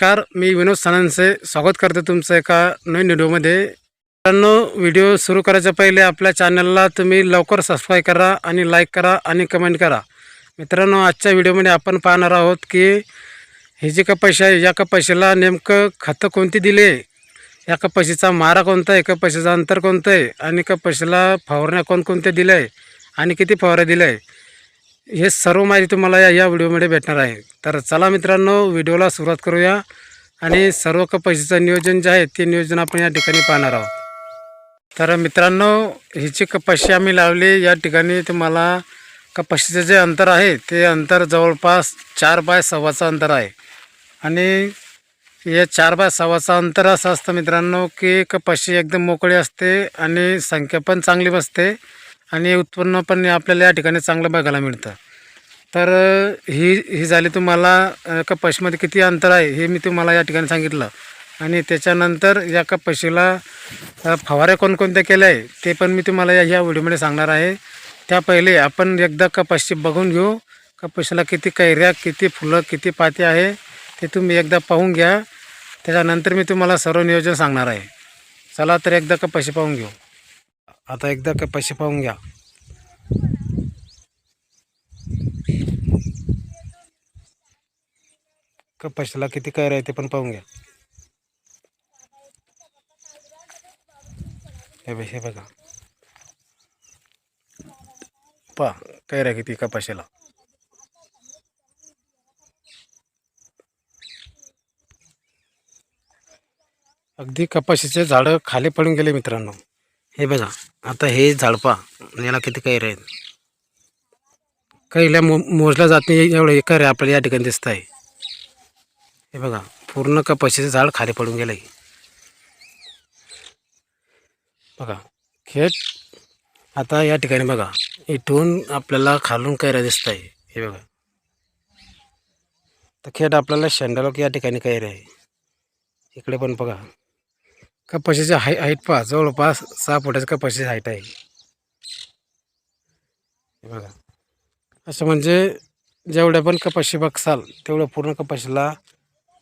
नमस्कार मी विनोद सानंदचे स्वागत करतो तुमचं एका नवीन व्हिडिओमध्ये. मित्रांनो व्हिडिओ सुरू करायच्या पहिले आपल्या चॅनलला तुम्ही लवकर सबस्क्राईब करा आणि लाईक करा आणि कमेंट करा. मित्रांनो आजच्या व्हिडिओमध्ये आपण पाहणार आहोत की हे जे कपाशी आहे या कपाशीला नेमकं खतं कोणती दिले या कपाशीचा मारा कोणता आहे? कपाशीचं अंतर कोणतं आहे? आणि कपाशीला फवारण्या कोणकोणत्या दिल्या आहे? आणि किती फवाऱ्या दिल्या आहे? हे सर्व माहिती तुम्हाला या या व्हिडिओमध्ये भेटणार आहे. तर चला मित्रांनो व्हिडिओला सुरुवात करूया आणि सर्व कपाशीचं नियोजन जे आहे ते नियोजन आपण या ठिकाणी पाहणार आहोत. तर मित्रांनो हिची कपाशी आम्ही लावली. या ठिकाणी तुम्हाला कपाशीचं जे अंतर आहे ते अंतर जवळपास चार बाय सव्वाचं अंतर आहे. आणि या चार बाय सव्वाचं अंतर असं असतं मित्रांनो की कपाशी एकदम मोकळी असते आणि संख्या पण चांगली बसते. आणि उत्पन्न पण आपल्याला या ठिकाणी चांगलं बघायला मिळतं. तर ही ही झाली तुम्हाला कपाशीमध्ये किती अंतर आहे हे मी तुम्हाला या ठिकाणी सांगितलं. आणि त्याच्यानंतर या कपाशीला फवाऱ्या कोणकोणत्या केल्या आहे ते पण मी तुम्हाला या ह्या व्हिडिओमध्ये सांगणार आहे. त्या पहिले आपण एकदा कपाशी बघून घेऊ. कपाशीला किती कैऱ्या किती फुलं किती पाती आहे ते तुम्ही एकदा पाहून घ्या. त्याच्यानंतर मी तुम्हाला सर्व नियोजन सांगणार आहे. चला तर एकदा कपाशी पाहून घेऊ. आता एकदा कपाशी पाहून घ्या. कपाशीला किती कैर आहे ते पण पाहून घ्या. हे बघ हे बघा. पा कैऱ्या किती कपाशीला अगदी कपाशीचे झाडं खाली पडून गेले मित्रांनो. हे बघा आता हे झाडपा याला किती कैऱ्या आहेत? कैऱ्या मो मोजल्या जात नाही एवढं कैऱ्या आपल्याला या ठिकाणी दिसत आहे हे बघा पूर्ण कपाशीचं झाड खाली पडून गेलं आहे बघा खेट आता या ठिकाणी बघा इथून आपल्याला खालून कैऱ्या दिसत आहे हे बघा. तर खेट आपल्याला शेंडालोक या ठिकाणी कैऱ्या आहे. इकडे पण बघा. कपाशीची हाय हाईट पहा जवळपास सहा फुटाची कपाशीची हाईट आहे हे. बघा. असं म्हणजे जेवढ्या पण कपाशी बघसाल तेवढं पूर्ण कपाशीला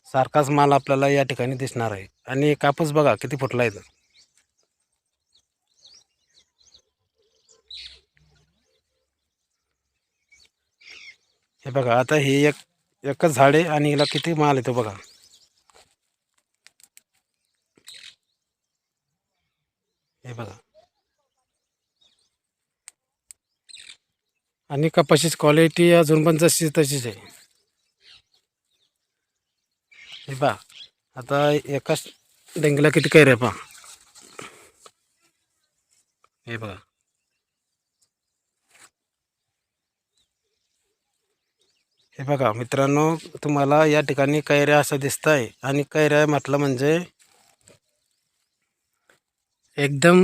सारखाच माल आपल्याला या ठिकाणी दिसणार आहे. आणि कापूस बघा किती फुटला आहे तर हे बघा आता हे एक एकच झाड आहे आणि हिला किती माल येतो बघा. हे बघा. आणि कपाशीची क्वालिटी अजून पण जशी तशीच आहे. हे पहा आता एकाच डेंगीला किती कैऱ्या पहा. हे बघा. हे बघा मित्रांनो तुम्हाला या ठिकाणी कैऱ्या असं दिसत आहे आणि कैऱ्या म्हटलं म्हणजे एकदम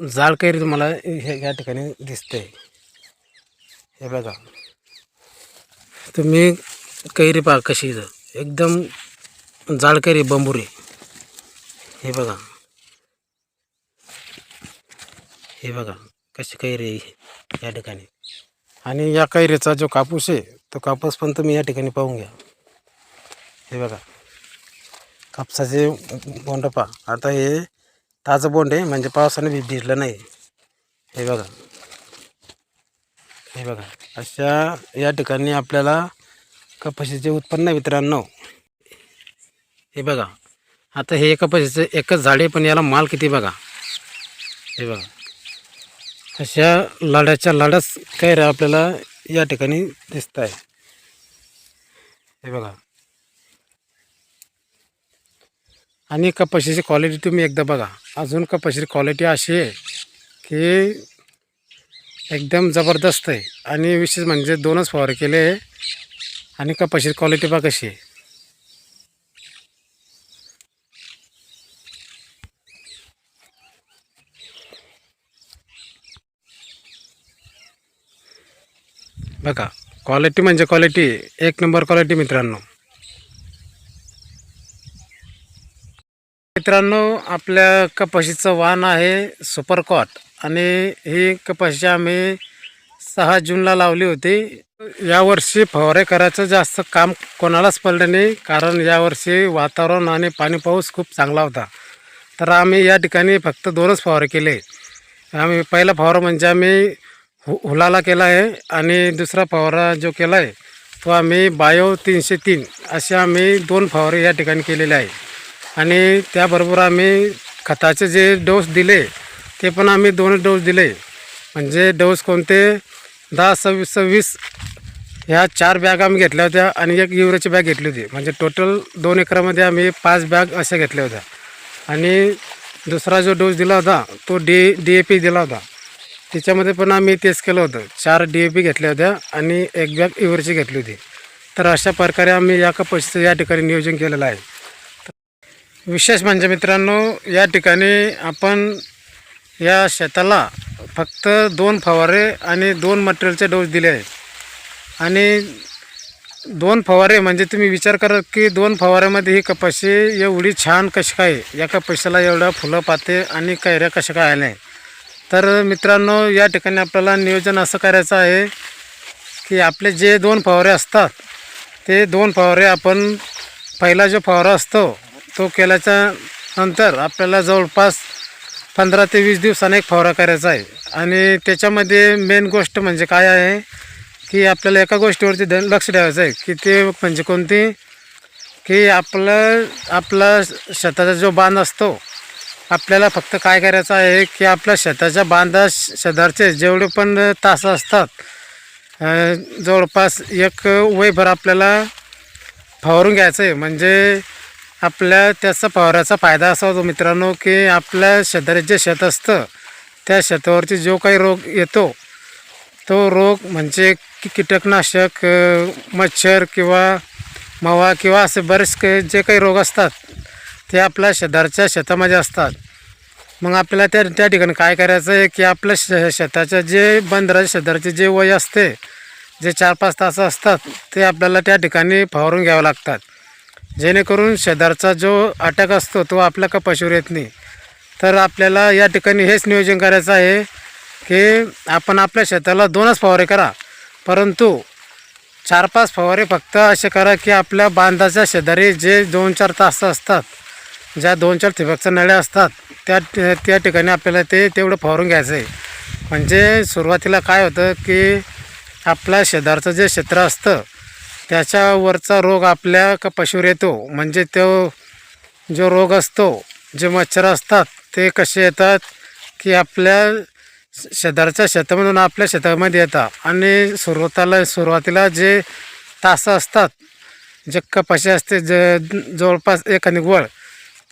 जाड कैरी तुम्हाला हे या ठिकाणी दिसते हे बघा. तुम्ही कैरी पहा कशी एकदम जाड कैरी बंबुरी. हे बघा. हे बघा कशी कैरी या ठिकाणी. आणि या कैरीचा जो कापूस आहे तो कापूस पण तुम्ही या ठिकाणी पाहून घ्या. हे बघा. कापसाचे बोंडपा आता हे ताजं बोंड आहे म्हणजे पावसाने भी भिजलं नाही. हे बघा. हे बघा. अशा या ठिकाणी आपल्याला कपाशीचे उत्पन्न मित्रांनो. हे बघा. आता हे कपाशीचं एकच झाड आहे पण याला माल किती बघा. हे बघा. अशा लाडाच्या लाडाच कैऱ्या आपल्याला या ठिकाणी दिसत आहे हे बघा. आणि कपाशीची क्वालिटी तुम्ही एकदा बघा. अजून कपाशीची क्वालिटी अशी आहे की एकदम जबरदस्त आहे. आणि विशेष म्हणजे दोनच फवारे केले आहे. आणि कपाशीची क्वालिटी बघा कशी आहे. बघा क्वालिटी म्हणजे क्वालिटी एक नंबर क्वालिटी मित्रांनो. मित्रांनो आपल्या कपाशीचं वाण आहे सुपरकॉट आणि ही कपाशी आम्ही सहा जूनला लावली होती. यावर्षी फवारे करायचं जास्त काम कोणालाच पडलं नाही कारण यावर्षी वातावरण आणि पाणी पाऊस खूप चांगला होता. तर आम्ही या ठिकाणी फक्त दोनच फवारे केले. आम्ही पहिला फवारा म्हणजे आम्ही हु हुलाला केला आहे आणि दुसरा फवारा जो केला आहे तो आम्ही बायो तीनशे तीन असे आम्ही दोन फवारे या ठिकाणी केलेले आहे. आणि त्याबरोबर आम्ही खताचे जे डोस दिले ते पण आम्ही दोन डोस दिले. म्हणजे डोस कोणते? दहा सव्वीस सव्वीस ह्या चार बॅग आम्ही घेतल्या होत्या आणि एक युरियाची बॅग घेतली होती. म्हणजे टोटल दोन एकरामध्ये आम्ही पाच बॅग अशा घेतल्या होत्या. आणि दुसरा जो डोस दिला होता तो डी डी ए पी दिला होता. त्याच्यामध्ये पण आम्ही तेच केलं होतं. चार डी ए पी घेतल्या होत्या आणि एक बॅग युरियाची घेतली होती. तर अशा प्रकारे आम्ही या पैशाचं या ठिकाणी नियोजन केलेलं आहे. विशेष म्हणजे मित्रांनो या ठिकाणी आपण या शेताला फक्त दोन फवारे आणि दोन मटेरियलचे डोस दिले आहे आणि दोन फवारे म्हणजे तुम्ही विचार करा की दोन फवाऱ्यामध्ये ही कपाशी एवढी छान कशी काय या कपाशीला एवढ्या फुलं पाते आणि कैऱ्या कशा काय आल्या तर मित्रांनो या ठिकाणी आपल्याला नियोजन असं करायचं आहे की आपले जे दोन फवारे असतात ते दोन फवारे आपण पहिला जो फवारा असतो तो केल्याच्यानंतर आपल्याला जवळपास पंधरा ते वीस दिवसांनी एक फवारा करायचा आहे. आणि त्याच्यामध्ये मेन गोष्ट म्हणजे काय आहे की आपल्याला एका गोष्टीवरती ध लक्ष ठेवायचं आहे की ते म्हणजे कोणती? की आपलं आपला शेताचा जो बांध असतो आपल्याला फक्त काय करायचं आहे की आपल्या शेताच्या बांधा शेजारचे जेवढे पण तास असतात जवळपास एक वयभर आपल्याला फवारून घ्यायचं आहे. म्हणजे आपल्या त्याचा फवाराचा फायदा असा होतो मित्रांनो की आपल्या शेजारी जे शेत असतं त्या शेतावरती जो काही रोग येतो तो रोग म्हणजे की कीटकनाशक मच्छर किंवा मावा किंवा असे बरेच काही जे काही रोग असतात ते आपल्या शेजारच्या शेतामध्ये असतात. मग आपल्याला त्या त्या ठिकाणी काय करायचं आहे की आपल्या शे शेताच्या जे बंदराच्या शेजारचे जे वय असते जे चार पाच तास असतात ते आपल्याला त्या ठिकाणी फवारून घ्यावं लागतात. जेणेकरून शेजारचा जो अटॅक असतो तो आपल्या कपाशीवर येत नाही. तर आपल्याला या ठिकाणी हेच नियोजन करायचं आहे की आपण आपल्या शेताला दोनच फवारे करा. परंतु चार पाच फवारे फक्त असे करा की आपल्या बांधाच्या शेजारी जे दोन चार तास असतात ज्या दोन चार ठिबकच्या नळ्या असतात त्या त्या ठिकाणी आपल्याला ते तेवढं फवारून घ्यायचं आहे. म्हणजे सुरुवातीला काय होतं की आपल्या शेजारचं जे क्षेत्र असतं त्याच्यावरचा रोग आपल्या कपाशीवर येतो. म्हणजे तो जो रोग असतो जे मच्छर असतात ते कसे येतात? की आपल्या शेजारच्या शेतामधून आपल्या शेतामध्ये येतात. आणि सुरुवाताला सुरुवातीला जे तासं असतात जे कपाशी असते ज जवळपास एखादी वळ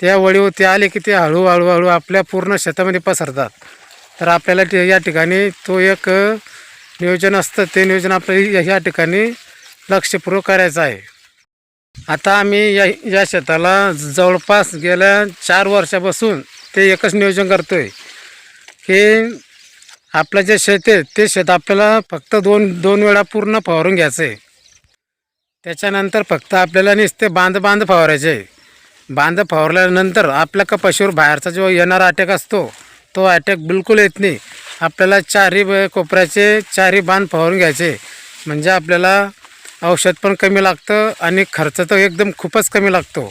त्या वळीवरती आले की ते हळूहळू हळू आपल्या पूर्ण शेतामध्ये पसरतात. तर आपल्याला ते या ठिकाणी तो एक नियोजन असतं. ते नियोजन आपल्याला या ठिकाणी लक्षपूर्वक करायचं आहे. आता आम्ही या या शेताला जवळपास गेल्या चार वर्षापासून ते एकच नियोजन करतो आहे की आपलं जे शेत आहे ते शेत आपल्याला फक्त दोन दोन वेळा पूर्ण फवारून घ्यायचं आहे. त्याच्यानंतर फक्त आपल्याला नुसते बांध बांध फवारायचे आहे. बांध फवारल्यानंतर आपल्या कपाशीवर बाहेरचा जो येणारा अटॅक असतो तो अटॅक बिलकुल येत नाही. आपल्याला चारही कोपऱ्याचे चारही बांध फवारून घ्यायचे म्हणजे आपल्याला औषध पण कमी लागतं आणि खर्च तर एकदम खूपच कमी लागतो.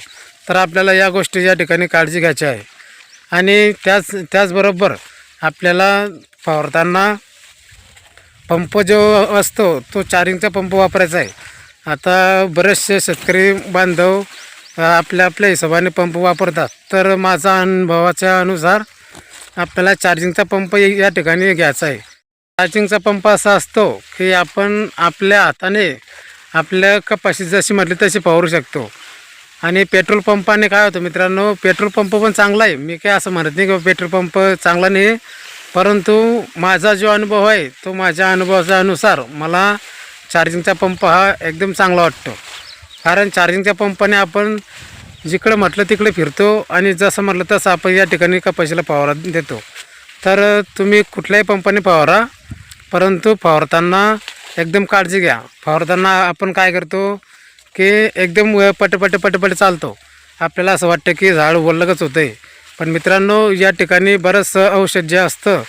तर आपल्याला या गोष्टी या ठिकाणी काळजी घ्यायची आहे. आणि त्याच त्याचबरोबर आपल्याला फवारताना पंप जो असतो तो चारिंगचा पंप वापरायचा आहे. आता बरेचसे शेतकरी बांधव आपल्या आपल्या हिशोबाने पंप वापरतात. तर माझा अनुभवाच्या अनुसार आपल्याला चार्जिंगचा पंप या ठिकाणी घ्यायचा आहे. चार्जिंगचा पंप असा असतो की आपण आपल्या हाताने आपल्या कपाशी जशी म्हटली तशी पावरू शकतो. आणि पेट्रोल पंपाने काय होतं मित्रांनो पेट्रोल पंप पण चांगला आहे. मी काय असं म्हणत नाही की पेट्रोल पंप चांगला नाही परंतु माझा जो अनुभव आहे तो माझ्या अनुभवाच्या अनुसार मला चार्जिंगचा पंप हा एकदम चांगला वाटतो. कारण चार्जिंगच्या पंपाने आपण जिकडं म्हटलं तिकडे फिरतो आणि जसं म्हटलं तसं आपण या ठिकाणी कपाशीला फवारा देतो. तर तुम्ही कुठल्याही पंपाने फवारा परंतु फवारताना एकदम काळजी घ्या. फवारताना आपण काय करतो की एकदम व- पटपट पटपट चालतो. आपल्याला असं वाटतं की झाड ओलगच होतं आहे पण मित्रांनो या ठिकाणी बरंचसं औषध जे असतं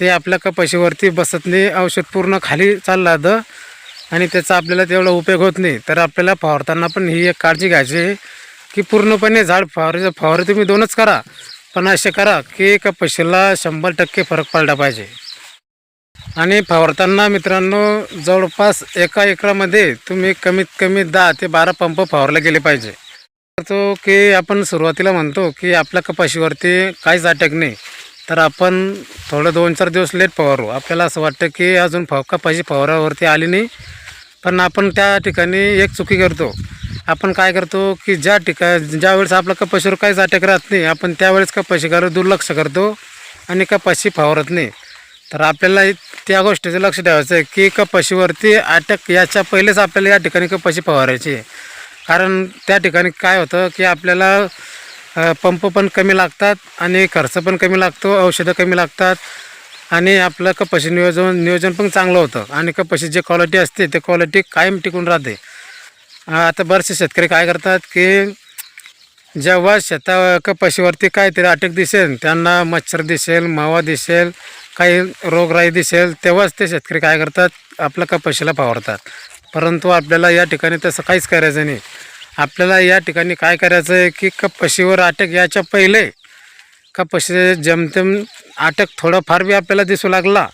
ते आपल्या कपाशीवरती बसत नाही औषध पूर्ण खाली चाललं जातं आणि त्याचा आपल्याला तेवढा उपयोग होत नाही. तर आपल्याला फवारताना पण ही एक काळजी घ्यायची आहे की पूर्णपणे झाड फवारे फवारे तुम्ही दोनच करा. पण असे करा की कपाशीला शंभर टक्के फरक पडला पाहिजे. आणि फवारताना मित्रांनो जवळपास एका एकरामध्ये तुम्ही कमीत कमी दहा ते बारा पंप फवारले गेले पाहिजे. तो की आपण सुरुवातीला म्हणतो की आपल्या कपाशीवरती काहीच अटॅक नाही तर आपण थोडं दोन चार दिवस लेट फवारू. आपल्याला असं वाटतं की अजून फव कपाशी फवारावरती आली नाही पण आपण त्या ठिकाणी एक चुकी करतो. आपण काय करतो की ज्या ठिका ज्यावेळेस आपल्या कपाशीवर काहीच अटॅक राहत नाही आपण त्यावेळेस कपाशीकडे दुर्लक्ष करतो आणि कपाशी फवारत नाही. तर आपल्याला त्या गोष्टीचं लक्ष ठेवायचं आहे की कपाशीवरती अटक याच्या पहिलेच आपल्याला या ठिकाणी कपाशी फवारायची आहे. कारण त्या ठिकाणी काय होतं की आपल्याला पंप पण कमी लागतात आणि खर्च पण कमी लागतो औषधं कमी लागतात आणि आपलं कपाशी नियोजन नियोजन पण चांगलं होतं. आणि कपाशी जी क्वालिटी असते ते क्वालिटी कायम टिकून राहते. आता बरेचसे शेतकरी काय करतात की जेव्हा शेता कपाशीवरती काहीतरी अटक दिसेल त्यांना मच्छर दिसेल मावा दिसेल काही रोगराई दिसेल तेव्हाच ते शेतकरी काय करतात? आपल्या कपाशीला फवारतात. परंतु आपल्याला या ठिकाणी तसं काहीच करायचं नाही. आपल्याला या ठिकाणी काय करायचं आहे की कपाशीवर अटक याच्या पहिले कपाशी जमतेम अटक थोडंफार बी आपल्याला दिसू लागला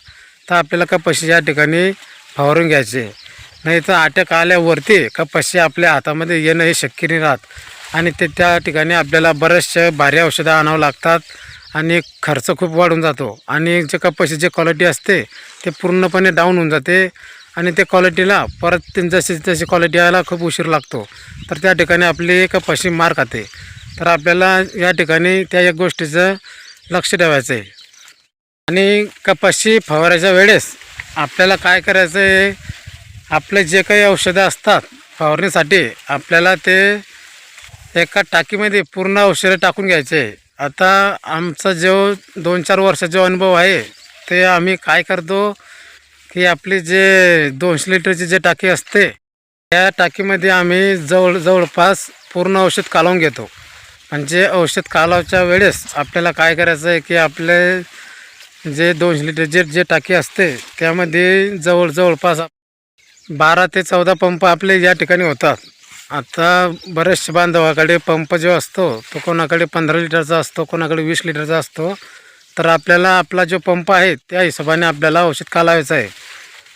तर आपल्याला कपाशी या ठिकाणी फवारून घ्यायचे. नाही तर अटक आल्यावरती कपाशी आपल्या हातामध्ये येणं हे शक्य नाही राहत. आणि ते त्या ठिकाणी आपल्याला बऱ्याचशा भारी औषधं आणावं लागतात. आणि खर्च खूप वाढून जातो. आणि जे कपाशीची जे क्वालिटी असते ते पूर्णपणे डाऊन होऊन जाते. आणि ते क्वालिटीला परत ते जशी जशी क्वालिटी यायला खूप उशीर लागतो. तर त्या ठिकाणी आपली कपाशी मार खाते. तर आपल्याला या ठिकाणी त्या एक गोष्टीचं लक्ष ठेवायचं आहे. आणि कपाशी फवारायच्या वेळेस आपल्याला काय करायचं आहे? आपले जे काही औषधं असतात फवारणीसाठी आपल्याला ते एका टाकीमध्ये पूर्ण औषधं टाकून घ्यायचे. आहे आता आमचा जो दोन चार वर्षाचा जो अनुभव आहे ते आम्ही काय करतो की आपली जे दोनशे लिटरची जे टाकी असते त्या टाकीमध्ये आम्ही जवळ जवळपास पूर्ण औषध कालवून घेतो. म्हणजे औषध कालावच्या वेळेस आपल्याला काय करायचं आहे की आपले जे दोनशे लिटर जे जे टाकी असते त्यामध्ये जवळ जवळपास बारा ते चौदा पंप आपले या ठिकाणी होतात. आता बरेचशे बांधवाकडे पंप जो असतो तो कोणाकडे पंधरा लिटरचा असतो कोणाकडे वीस लिटरचा असतो तर आपल्याला आपला जो पंप आहे त्या हिशोबाने आपल्याला औषध कालावायचं आहे.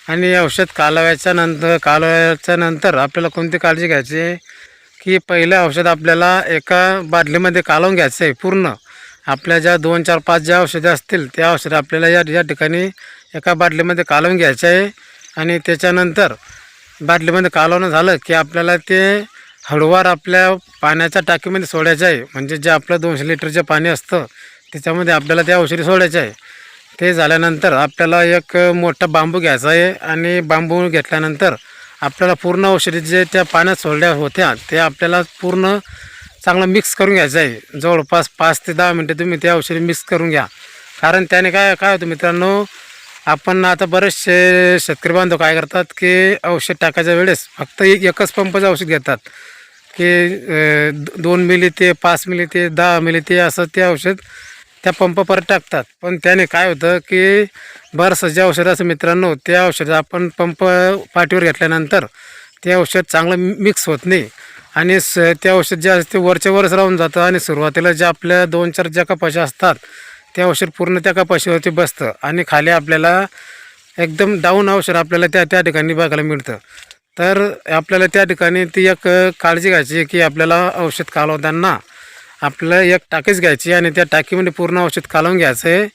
आणि औषध कालाव्याच्या नंतर कालवायच्या नंतर आपल्याला कोणती काळजी घ्यायची? आहे की पहिलं औषध आपल्याला एका बादलीमध्ये कालवून घ्यायचं आहे पूर्ण. आपल्या ज्या दोन चार पाच ज्या औषधे असतील त्या औषधं आपल्याला या या ठिकाणी एका बाटलीमध्ये कालवून घ्यायचं आहे. आणि त्याच्यानंतर बाटलीमध्ये कालवणं झालं की आपल्याला ते हळूवार आपल्या पाण्याच्या टाकीमध्ये सोडायचं आहे. म्हणजे जे आपलं दोनशे लिटरचे पाणी असतं त्याच्यामध्ये आपल्याला त्या औषधी सोडायचं आहे. ते झाल्यानंतर आपल्याला एक मोठा बांबू घ्यायचा आहे आणि बांबू घेतल्यानंतर आपल्याला पूर्ण औषधी जे त्या पाण्यात सोडल्या होत्या ते आपल्याला पूर्ण चांगलं मिक्स करून घ्यायचं आहे. जवळपास पाच ते दहा मिनटं तुम्ही ते औषधी मिक्स करून घ्या. कारण त्याने काय काय होतं मित्रांनो आपण आता बरेचसे शेतकरी बांधव काय करतात की औषध टाकायच्या वेळेस फक्त एक एकच पंपचं औषध घेतात की द- दोन मिली ते पाच मिली ते दहा मिली ते असं ते औषध त्या पंप परत टाकतात. पण त्याने काय होतं की बरंच जे औषध असं मित्रांनो ते औषध आपण पंप पाठीवर घेतल्यानंतर ते औषध चांगलं मिक्स होत नाही. आणि स ते औषध जे असते वरच्या वरच राहून जातं आणि सुरुवातीला जे आपल्या दोन चार ज्या कपाशा असतात ते औषध पूर्ण त्या कपाशीवरती बसतं आणि खाली आपल्याला एकदम डाऊन औषध आपल्याला त्या त्या ठिकाणी बघायला मिळतं. तर आपल्याला त्या ठिकाणी ती एक काळजी घ्यायची की आपल्याला औषध कालवताना आपलं एक टाकीच घ्यायची आणि त्या टाकीमध्ये पूर्ण औषध कालवून घ्यायचं आहे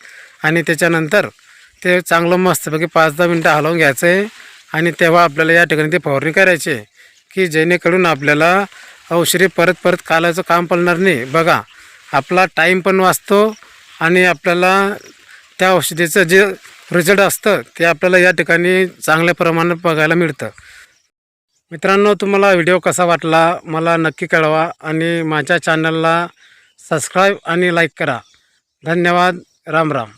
आणि त्याच्यानंतर ते चांगलं मस्तपैकी पाच दहा मिनटं हलवून घ्यायचं आहे आणि तेव्हा आपल्याला या ठिकाणी ती फवारणी करायची आहे की जेणेकरून आपल्याला औषधी परत परत कालायचं काम पडणार नाही. बघा आपला टाईम पण वाचतो आणि आपल्याला त्या औषधीचं जे रिझल्ट असतं ते आपल्याला या ठिकाणी चांगल्या प्रमाणात बघायला मिळतं. मित्रांनो तुम्हाला व्हिडिओ कसा वाटला मला नक्की कळवा आणि माझ्या चॅनलला सबस्क्राईब आणि लाईक करा. धन्यवाद. राम राम.